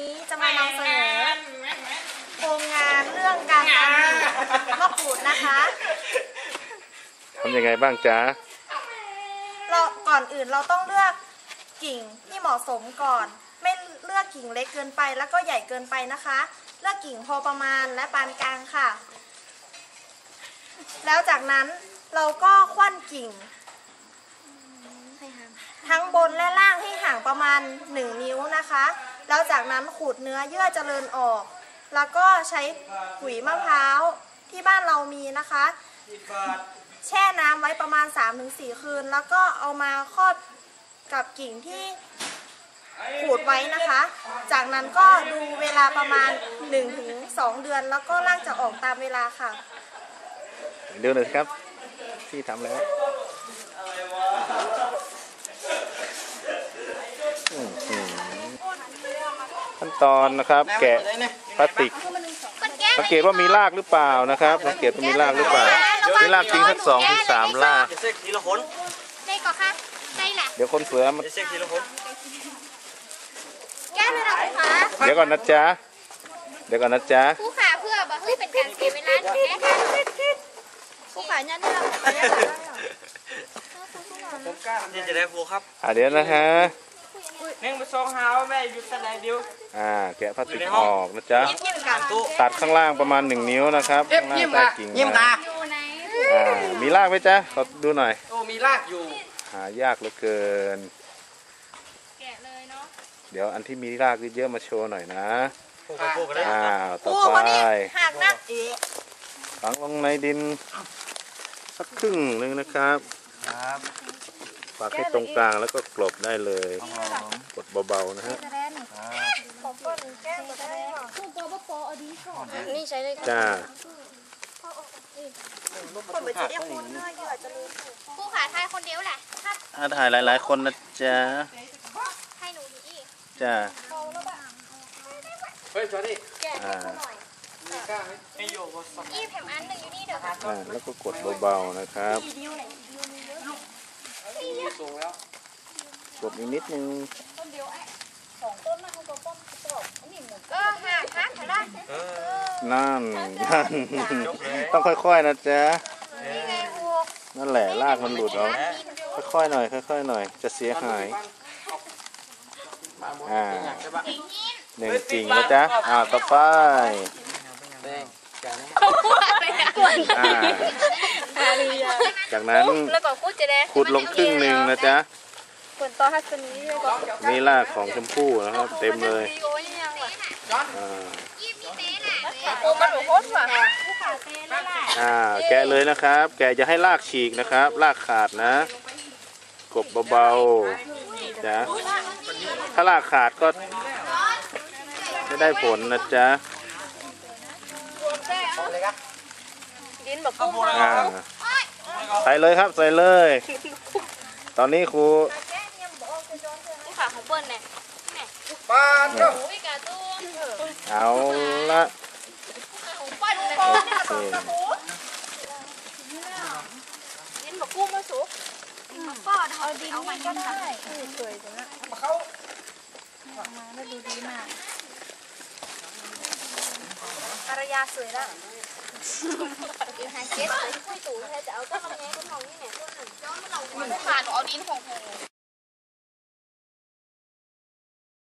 นี้จะมานำเสนอโครงงานเรื่องการทำมะกรูดนะคะทำยังไงบ้างจ๊ะเราก่อนอื่นเราต้องเลือกกิ่งที่เหมาะสมก่อน ไม่เลือกกิ่งเล็กเกินไปแล้วก็ใหญ่เกินไปนะคะ เลือกกิ่งพอประมาณและปานกลางค่ะ แล้วจากนั้นเราก็คว้านกิ่ง ทั้งบนและล่างให้ห่างประมาณ 1 นิ้วนะคะ แล้วจากนั้นขูดเนื้อเยื่อเจริญออก แล้วก็ใช้ปุ๋ยมะพร้าวที่บ้านเรามีนะคะ แช่น้ำไว้ประมาณ 3-4 คืน แล้วก็เอามาครอบกับกิ่งที่ขูดไว้นะคะ จากนั้นก็ดูเวลาประมาณ 1-2 เดือน แล้วก็ร่ากจะออกตามเวลาค่ะเดี๋ยวหนึ่งครับ ที่ทำแล้วอื้อหือขั้น ตอนนะครับ แกะพลาสติกสังเกตว่ามีรากหรือเปล่านะครับสังเกตว่ามีรากหรือเปล่ามีรากจริงสักสองถึงสามรากเซ็กทีละคน đây có khá đây là เดี๋ยวคนสวยมาเซ็กทีละคนแก้เลยนะครูขาเดี๋ยวก่อนนะจ๊ะเดี๋ยวก่อนนะจ๊ะครูขาเพื่อแบบเฮ้ยเป็นการเสียเวลาแก้ค่ะผู้ขายเนี่ยนี่เรานี่จะได้ฟูครับอ่าเดี๋ยวนะฮะ เน่งมาซองหาวแม่อยู่ตะไหนเดียว อ่าแกะพลาสติกออกนะจ๊ะยิ้มกันตู้ตัดข้างล่างประมาณหนึ่งนิ้วนะครับข้างล่างใต้กิ่งยิ้มไม้ตาอยู่ไหนอ่ามีรากไหมจ๊ะขอดูหน่อย โอ้มีรากอยู่ หายากเหลือเกิน แกะเลยเนาะ เดี๋ยวอันที่มีรากเยอะๆมาโชว์หน่อยนะฟูกับฟูกันได้อ้าวต่อผู้ไปคนนี้หักนะเอ๋ฝังลงในดิน สักครึ่งหนึ่งนะครับ ครับ ปักให้ตรงกลางแล้วก็กลบได้เลย กดเบาๆนะฮะของก้นแก้มก็ได้หรอครูโปโปโปเอาดีก่อนนี่ใช้เลยจ้าคนเหมือนจะเรียกคนเนื้อเยื่อจะรู้ครูขาทายคนเดียวแหละถ้าอาถ่ายหลาย ๆ คนนะจ๊ะให้หนูอยู่อีกจ้าเฮ้ยจอดี้อ่าไม่อยู่บนสมอีแถมอันหนึ่งอยู่นี่เดี๋ยวอ่าแล้วก็กดเบาๆนะครับ สูงแล้วกดอีกนิดนึงก็หักหักได้เออนั่นนั่นต้องค่อยๆนะจ๊ะนี่ไงครูนั่นแหละรากมันหลุดออกค่อยๆหน่อยค่อยๆหน่อย จะเสียหายอ่าใช่ปะกิ่งหินหนึ่งกิ่งนะจ๊ะอ่าต่อไปแดงจานนี้อ่า จากนั้นแล้วก็กูจะได้ขุดลงครึ่งหนึ่งนะจ๊ะฝนต่อฮัสซันนี้เลยก็นี่รากของชมพู่นะครับ เต็มเลยโอ้ยยังวะอ่ายี่มีเต้แหละโอ้มันหนูโคตรว่ะครูขาเต้แล้วแหละอ่าแกะเลยนะครับ แกะจะให้รากฉีกนะครับ รากขาดนะ กบเบาๆจ้ะถ้ารากขาดก็ไม่ได้ผลนะจ๊ะ ดินแบบกุ้งอ่าใส่เลยครับใส่เลย ตอนนี้ครูครูขาของเปิ้ลเนี่ยปาดเนาะอุ้ยกาตู้เอาละของเปิ้ลเลยโอเคดินแบบกุ้งมาสุกก็เอาดินนี่ก็ได้สวยจังนะเขามาแล้วดูดีมากภรรยาสวยแล้ว อีหาเก็ตเลยคุยตู่แค่จะเอาต้นลำไ